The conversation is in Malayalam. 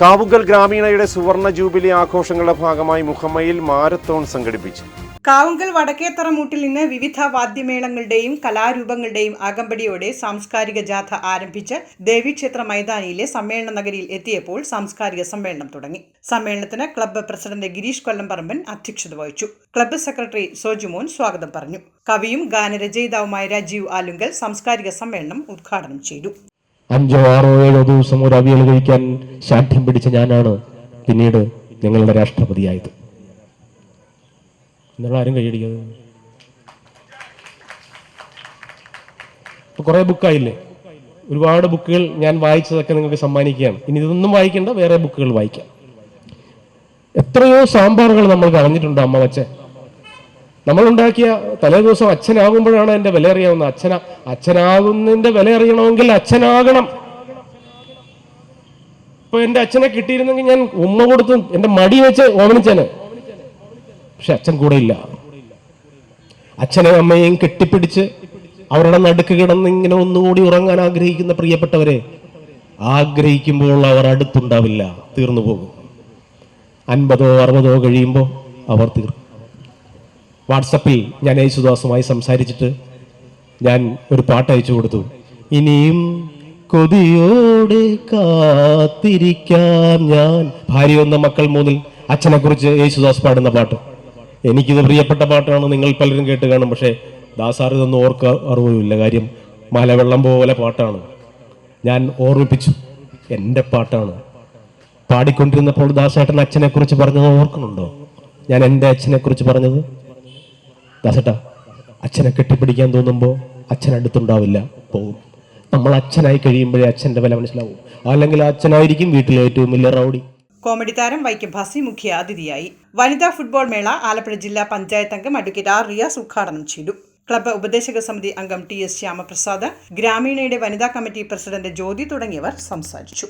കാവുങ്കൽ ഗ്രാമീണയുടെ സുവർണ ജൂബിലി ആഘോഷങ്ങളുടെ ഭാഗമായി മുഹമ്മയിൽ മാരത്തോൺ സംഘടിപ്പിച്ചു. കാവുങ്കൽ വടക്കേത്തറമൂട്ടിൽ നിന്ന് വിവിധ വാദ്യമേളങ്ങളുടെയും കലാരൂപങ്ങളുടെയും അകമ്പടിയോടെ സാംസ്കാരിക ജാഥ ആരംഭിച്ച് ദേവീക്ഷേത്ര മൈതാനിയിലെ സമ്മേളന നഗരിയിൽ എത്തിയപ്പോൾ സാംസ്കാരിക സമ്മേളനം തുടങ്ങി. സമ്മേളനത്തിന് ക്ലബ്ബ് പ്രസിഡന്റ് ഗിരീഷ് കൊല്ലംപറമ്പൻ അധ്യക്ഷത വഹിച്ചു. ക്ലബ്ബ് സെക്രട്ടറി സോജുമോൻ സ്വാഗതം പറഞ്ഞു. കവിയും ഗാനരചയിതാവുമായ രാജീവ് ആലുങ്കൽ സാംസ്കാരിക സമ്മേളനം ഉദ്ഘാടനം ചെയ്തു. അഞ്ചോ ആറോ ഏഴോ ദിവസം ഒരു അവിയൽ കഴിക്കാൻ ശാഠ്യം പിടിച്ച ഞാനാണ് പിന്നീട് നിങ്ങളുടെ രാഷ്ട്രപതിയായത്. നിങ്ങൾ ആരും കൈയടിക്കാതെ. ഇപ്പൊ കുറെ ബുക്കായില്ലേ? ഒരുപാട് ബുക്കുകൾ ഞാൻ വായിച്ചതൊക്കെ നിങ്ങൾക്ക് സമ്മാനിക്കാം. ഇനി ഇതൊന്നും വായിക്കേണ്ട വേറെ ബുക്കുകൾ വായിക്കാം. എത്രയോ സാമ്പാറുകൾ നമ്മൾ കളഞ്ഞിട്ടുണ്ട് അമ്മ വച്ച. നമ്മളുണ്ടാക്കിയ തലേ ദിവസം അച്ഛനാകുമ്പോഴാണ് എന്റെ വില അറിയാവുന്നത് അച്ഛന അച്ഛനാകുന്നതിന്റെ വില അറിയണമെങ്കിൽ അച്ഛനാകണം. ഇപ്പൊ എന്റെ അച്ഛനെ കിട്ടിയിരുന്നെങ്കിൽ ഞാൻ ഉമ്മ കൊടുത്തും എന്റെ മടി വെച്ച് ഓമനിച്ചേനെ പക്ഷെ അച്ഛൻ കൂടെ ഇല്ല. അച്ഛനെയും അമ്മയെയും കെട്ടിപ്പിടിച്ച് അവരുടെ നടുക്ക് കിടന്ന് ഇങ്ങനെ ഒന്നുകൂടി ഉറങ്ങാൻ ആഗ്രഹിക്കുന്ന പ്രിയപ്പെട്ടവരെ ആഗ്രഹിക്കുമ്പോൾ അവർ അടുത്തുണ്ടാവില്ല തീർന്നു പോകും. അൻപതോ അറുപതോ കഴിയുമ്പോൾ അവർ തീർന്നു വാട്സപ്പിൽ ഞാൻ യേശുദാസുമായി സംസാരിച്ചിട്ട് ഞാൻ ഒരു പാട്ട് അയച്ചു കൊടുത്തു. ഇനിയും കൊതിയോടെ കാത്തിരിക്കാം ഞാൻ. ഭാര്യ ഒന്ന് മക്കൾ മൂന്നിൽ അച്ഛനെ കുറിച്ച് യേശുദാസ് പാടുന്ന പാട്ട്. എനിക്കിത് പ്രിയപ്പെട്ട പാട്ടാണ് നിങ്ങൾ പലരും കേട്ട് കാണും. പക്ഷേ ദാസാർ ഇതൊന്നും ഓർക്ക അറിവില്ല കാര്യം മലവെള്ളം പോലെ പാട്ടാണ്. ഞാൻ ഓർമ്മിപ്പിച്ചു. എന്റെ പാട്ടാണ്. പാടിക്കൊണ്ടിരുന്നപ്പോൾ ദാസേട്ടൻ അച്ഛനെ കുറിച്ച് പറഞ്ഞത് ഓർക്കുന്നുണ്ടോ? ഞാൻ എന്റെ അച്ഛനെ കുറിച്ച് പറഞ്ഞത്? ദാസേട്ടാ അച്ഛനെ കെട്ടിപ്പിടിക്കാൻ തോന്നുമ്പോൾ അച്ഛൻ അടുത്തുണ്ടാവില്ല. പോകും നമ്മൾ അച്ഛനായി കഴിയുമ്പോഴേ അച്ഛന്റെ വില മനസ്സിലാവും. അല്ലെങ്കിൽ അച്ഛനായിരിക്കും വീട്ടിലെ ഏറ്റവും വലിയ റൗഡി. കോമഡി താരം വൈക്കം ഭാസി മുഖ്യ അതിഥിയായി. വനിതാ ഫുട്ബോൾ മേള ആലപ്പുഴ ജില്ലാ പഞ്ചായത്ത് അംഗം അഡ്വക്കേറ്റ് ആർ റിയാസ് ഉദ്ഘാടനം ചെയ്തു. ക്ലബ്ബ് ഉപദേശക സമിതി അംഗം ടി എസ് ശ്യാമപ്രസാദ് ഗ്രാമീണയുടെ വനിതാ കമ്മിറ്റി പ്രസിഡന്റ് ജ്യോതി തുടങ്ങിയവർ സംസാരിച്ചു.